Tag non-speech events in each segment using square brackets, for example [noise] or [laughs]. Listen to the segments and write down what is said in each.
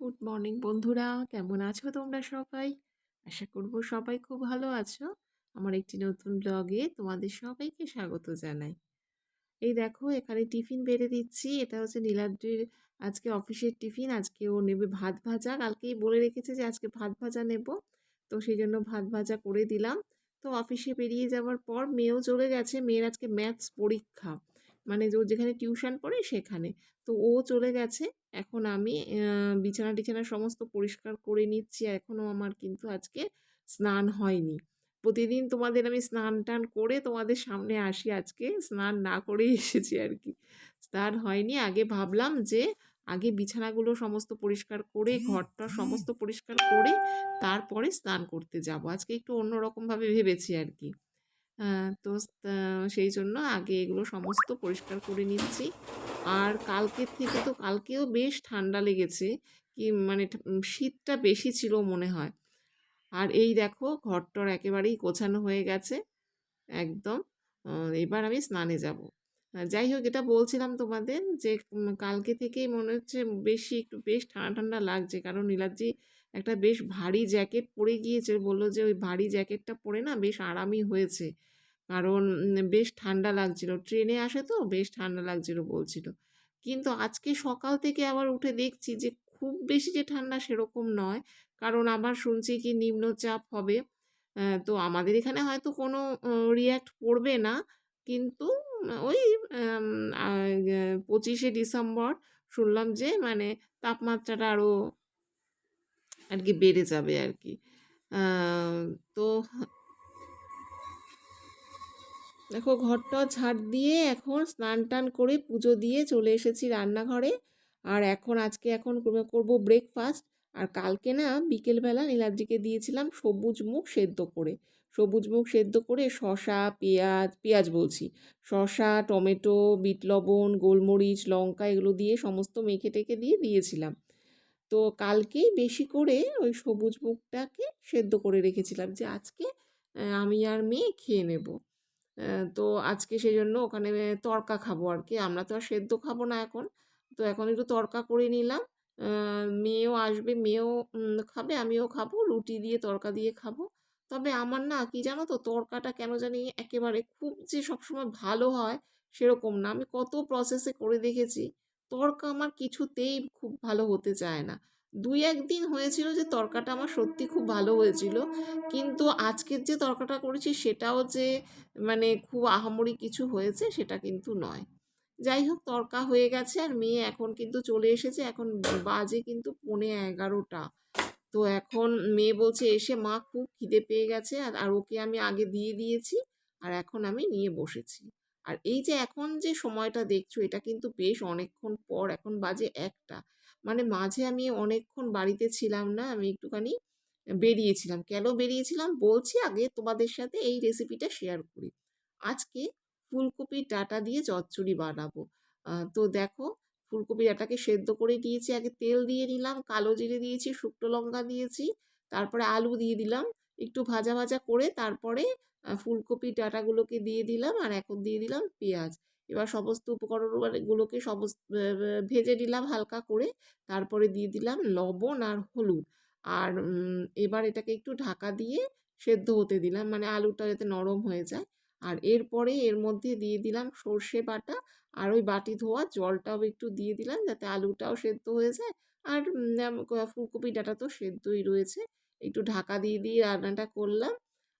Good morning বন্ধুরা। কেমন আছো তোমরা সবাই? আশা করব সবাই খুব ভালো আছো। আমার একটি নতুন ব্লগে তোমাদের সবাইকে স্বাগত জানাই। এই দেখো, এখানে টিফিন বেড়ে দিচ্ছি। এটা হচ্ছে নীলাদ্রির আজকে অফিসের টিফিন। আজকে ও নেবে ভাত ভাজা। কালকেই বলে রেখেছে যে আজকে ভাত ভাজা নেব। তো সেই জন্য ভাত ভাজা করে দিলাম। তো অফিসে বেরিয়ে যাওয়ার পর মেয়েও চলে গেছে। মেয়ের আজকে ম্যাথস পরীক্ষা। মানে ও যেখানে টিউশন পড়ে সেখানে। তো ও চলে গেছে। এখন আমি বিছানা টিছানা সমস্ত পরিষ্কার করে নিচ্ছি। এখনও আমার কিন্তু আজকে স্নান হয়নি। প্রতিদিন তোমাদের আমি স্নান টান করে তোমাদের সামনে আসি আজকে। স্নান না করেই এসেছি আর কি। স্নান হয়নি। আগে ভাবলাম যে, আগে বিছানাগুলো সমস্ত পরিষ্কার করে, ঘরটা সমস্ত পরিষ্কার করে, তারপরে স্নান করতে যাব। আজকে একটু অন্যরকমভাবে ভেবেছি আর কি। তো সেই জন্য আগে এগুলো সমস্ত পরিষ্কার করে নিচ্ছি। আর কালকের থেকে তো কালকেও বেশ ঠান্ডা লেগেছে, কি মানে শীতটা বেশি ছিল মনে হয়। আর এই দেখো ঘরটর একেবারেই গোছানো হয়ে গেছে, একদম। এবার আমি স্নানে যাব। যাই হোক এটা বলছিলাম তোমাদের যে কালকে থেকেই মনে হচ্ছে বেশি একটু বেশ ঠান্ডা ঠান্ডা লাগছে, কারণ নীলাদ্রি একটা বেশ ভারী জ্যাকেট পরে গিয়েছে। বলল যে, ওই ভারী জ্যাকেটটা পরে না বেশ আরামই হয়েছে। কারণ বেশ ঠান্ডা লাগছিল। ট্রেনে আসে তো, বেশ ঠান্ডা লাগছিল বলছিল। কিন্তু আজকে সকাল থেকে আবার উঠে দেখছি যে, খুব বেশি যে ঠান্ডা সেরকম নয়। কারণ আবার শুনছি কি নিম্নচাপ হবে। তো আমাদের এখানে হয়তো কোনো রিয়্যাক্ট পড়বে না। কিন্তু, ওই পঁচিশে ডিসেম্বর শুনলাম যে মানে তাপমাত্রাটা আরও আর কি বেড়ে যাবে আর কি তো দেখো ঘরটা ঝাড় দিয়ে এখন স্নান টান করে পুজো দিয়ে চলে এসেছি রান্নাঘরে। আর এখন আজকে এখন করব ব্রেকফাস্ট আর কালকে না বিকেলবেলা নীলাদ্রিকে দিয়েছিলাম সবুজ মুখ সেদ্ধ করে। সবুজ মুখ সেদ্ধ করে শশা পেঁয়াজ পেঁয়াজ বলছি। শসা, টমেটো, বিট লবণ, গোলমরিচ, লঙ্কা এগুলো দিয়ে সমস্ত মেখে টেকে দিয়ে দিয়েছিলাম। তো কালকেই বেশি করে ওই সবুজ মুখটাকে সেদ্ধ করে রেখেছিলাম যে আজকে আমি আর মেয়ে খেয়ে নেব। তো আজকে সেই জন্য ওখানে তড়কা খাব আর কি। আমরা তো আর সেদ্ধ খাব না এখন। তো এখন একটু তড়কা করে নিলাম। মেয়েও আসবে, মেয়েও খাবে, আমিও খাব, রুটি দিয়ে তড়কা দিয়ে খাব। তবে আমার না কি জানো তো তড়কাটা কেন জানি একেবারে খুব যে সবসময় ভালো হয় সেরকম না। আমি কত প্রসেসে করে দেখেছি তড়কা আমার কিছুতেই খুব ভালো হতে চায় না। দুই একদিন হয়েছিল যে তড়কাটা আমার সত্যি খুব ভালো হয়েছিল। কিন্তু আজকের যে তড়কাটা করেছি সেটাও যে মানে খুব আহামরি কিছু হয়েছে সেটা কিন্তু নয়। যাই হোক তড়কা হয়ে গেছে আর মেয়ে এখন কিন্তু চলে এসেছে। এখন বাজে কিন্তু পৌনে এগারোটা। তো এখন মেয়ে বলছে, এসে মা খুব খিদে পেয়ে গেছে আর ওকে আমি আগে দিয়ে দিয়েছি আর এখন আমি নিয়ে বসেছি। আর এই যে এখন যে সময়টা দেখছ, এটা কিন্তু বেশ অনেকক্ষণ পর, এখন বাজে একটা। মানে মাঝে আমি অনেকক্ষণ বাড়িতে ছিলাম না, আমি একটুখানি বেরিয়েছিলাম। কেন বেরিয়েছিলাম? বলছি আগে তোমাদের সাথে এই রেসিপিটা শেয়ার করি। আজকে ফুলকপির ডাটা দিয়ে চচ্চড়ি বানাবো। তো দেখো ফুলকপি ডাটাকে সেদ্ধ করে দিয়েছি আগে তেল দিয়ে নিলাম, কালো জিরে দিয়েছি, শুকনো লঙ্কা দিয়েছি, তারপরে আলু দিয়ে দিলাম একটু ভাজা ভাজা করে তারপরে আহ, ফুলকপির ডাঁটাগুলোকে দিয়ে দিলাম আর এখন দিয়ে দিলাম পেঁয়াজ। এবার সমস্ত উপকরণগুলোকে সমস্ত ভেজে নিলাম হালকা করে। তারপরে দিয়ে দিলাম লবণ আর হলুদ। আর এবার এটাকে একটু ঢাকা দিয়ে সেদ্ধ হতে দিলাম মানে আলুটা যাতে নরম হয়ে যায়। আর এরপরে এর মধ্যে দিয়ে দিলাম সর্ষে বাটা আর ওই বাটি ধোয়া জলটাও একটু দিয়ে দিলাম যাতে আলুটাও সেদ্ধ হয়ে যায়। আর ফুলকপি ডাঁটা তো সেদ্ধই রয়েছে। একটু ঢাকা দিয়ে দিয়ে রান্নাটা করলাম।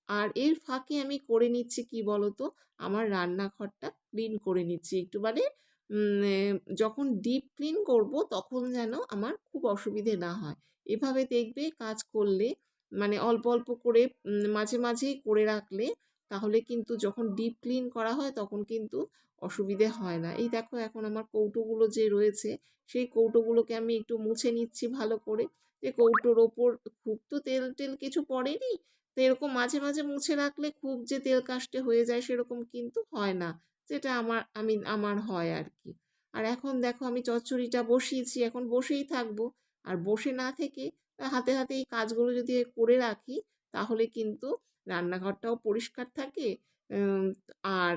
আর এর ফাঁকে আমি করে নিচ্ছি কি বলতো? আমার রান্নাঘরটা ক্লিন করে নিচ্ছি। একটু মানে যখন ডিপ ক্লিন করব তখন যেন আমার খুব অসুবিধে না হয়। এভাবে দেখবে কাজ করলে মানে অল্প অল্প করে মাঝে, মাঝেই করে রাখলে তাহলে কিন্তু যখন ডিপ ক্লিন করা হয় তখন কিন্তু অসুবিধে হয় না। এই দেখো এখন আমার কৌটোগুলো যে রয়েছে, সেই কৌটোগুলোকে আমি একটু মুছে নিচ্ছি ভালো করে। যে কৌটোর ওপর খুব তো তেল, টেল কিছু পড়েনি, তো এরকম মাঝে মাঝে মুছে রাখলে খুব যে তেল কাস্টে হয়ে যায় সেরকম কিন্তু হয় না। যেটা আমার আমি আমার হয় আর কি আর এখন দেখো আমি চচ্চড়িটা বসিয়েছি, এখন বসেই থাকব। আর বসে না থেকে হাতে হাতে এই কাজগুলো যদি করে রাখি, তাহলে কিন্তু রান্নাঘরটাও পরিষ্কার থাকে। আর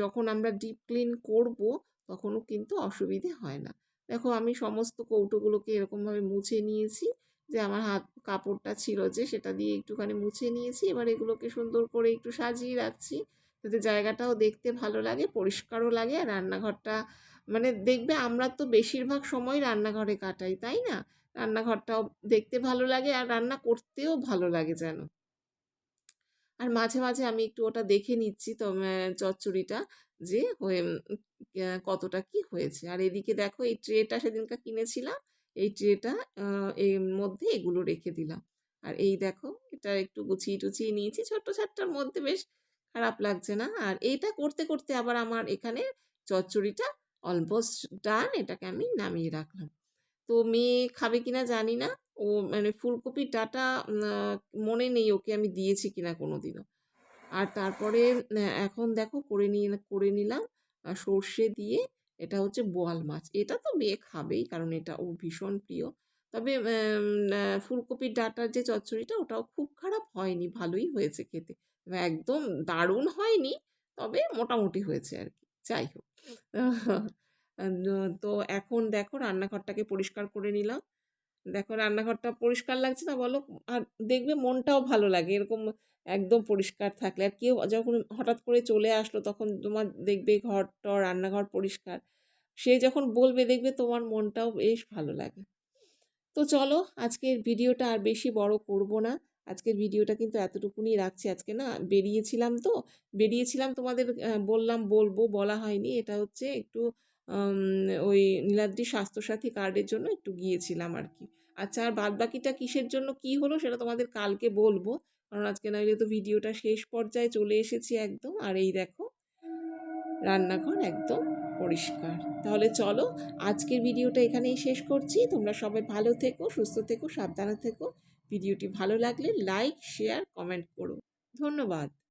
যখন আমরা ডিপ ক্লিন করব, তখনও কিন্তু অসুবিধে হয় না। দেখো আমি সমস্ত কৌটোগুলোকে এরকমভাবে মুছে নিয়েছি, যে আমার হাত, কাপড়টা ছিল যে সেটা দিয়ে একটুখানি মুছে নিয়েছি। এবার এগুলোকে সুন্দর করে একটু সাজিয়ে রাখছি, যাতে জায়গাটাও দেখতে ভালো লাগে, পরিষ্কারও লাগে। আর রান্নাঘরটা মানে দেখবে আমরা তো বেশিরভাগ সময় রান্নাঘরে কাটাই, তাই না? রান্নাঘরটাও দেখতে ভালো লাগে আর রান্না করতেও ভালো লাগে যেন। আর মাঝে মাঝে আমি একটু ওটা দেখে নিচ্ছি তো চচ্চড়িটা যে কতটা কি হয়েছে। আর এদিকে দেখো এই ট্রেটা সেদিনকার কিনেছিলাম, এই ট্রেটা এর মধ্যে এগুলো রেখে দিলাম। আর এই দেখো এটা একটু গুছিয়ে টুছিয়ে নিয়েছি, ছোট্ট ছাট্টার মধ্যে বেশ খারাপ লাগছে না। আর এইটা করতে করতে আবার আমার এখানে চচ্চড়িটা অলমোস্ট ডান এটাকে আমি নামিয়ে রাখলাম। তো মেয়ে খাবে কিনা জানি না। ও মানে ফুলকপির ডাটা মনে নেই ওকে আমি দিয়েছি কিনা কোনো দিনও আর তারপরে এখন দেখো করে নিয়ে, করে নিলাম সর্ষে দিয়ে এটা হচ্ছে বোয়াল মাছ। এটা তো মেয়ে খাবেই কারণ এটা ওর ভীষণ প্রিয়। তবে ফুলকপির ডাটার যে চচ্চড়িটা ওটাও খুব খারাপ হয়নি, ভালোই হয়েছে খেতে। একদম দারুণ হয়নি, তবে মোটামুটি হয়েছে আর কি, যাই হোক। [laughs] তো এখন দেখো রান্নাঘরটাকে পরিষ্কার করে নিলাম। দেখো রান্নাঘরটা পরিষ্কার লাগছে না বলো? আর দেখবে মনটাও ভালো লাগে। এরকম একদম পরিষ্কার থাকলে। আর কেউ যখন হঠাৎ করে চলে আসলো তখন তোমার দেখবে ঘর টর রান্নাঘর পরিষ্কার। সে যখন বলবে দেখবে তোমার মনটাও বেশ ভালো লাগে। তো চলো আজকের ভিডিওটা আর বেশি বড় করব না। আজকের ভিডিওটা কিন্তু এতটুকুনি রাখছি। আজকে না বেরিয়েছিলাম তো। বেরিয়েছিলাম তোমাদের বললাম বলব বলা হয়নি। এটা হচ্ছে একটু ওই নীলাদ্রি স্বাস্থ্যসাথী কার্ডের জন্য একটু গিয়েছিলাম আর কি আচ্ছা আর বাদ বাকিটা কিসের জন্য কি হলো সেটা তোমাদের কালকে বলব। কারণ আজকে নাইলে তো ভিডিওটা শেষ পর্যায়ে চলে এসেছি একদম। আর এই দেখো, রান্নাঘর একদম পরিষ্কার। তাহলে চলো, আজকের ভিডিওটা এখানেই শেষ করছি। তোমরা সবাই ভালো থেকো, সুস্থ থেকো, সাবধানে থেকো। ভিডিওটি ভালো লাগলে লাইক শেয়ার কমেন্ট করো। ধন্যবাদ।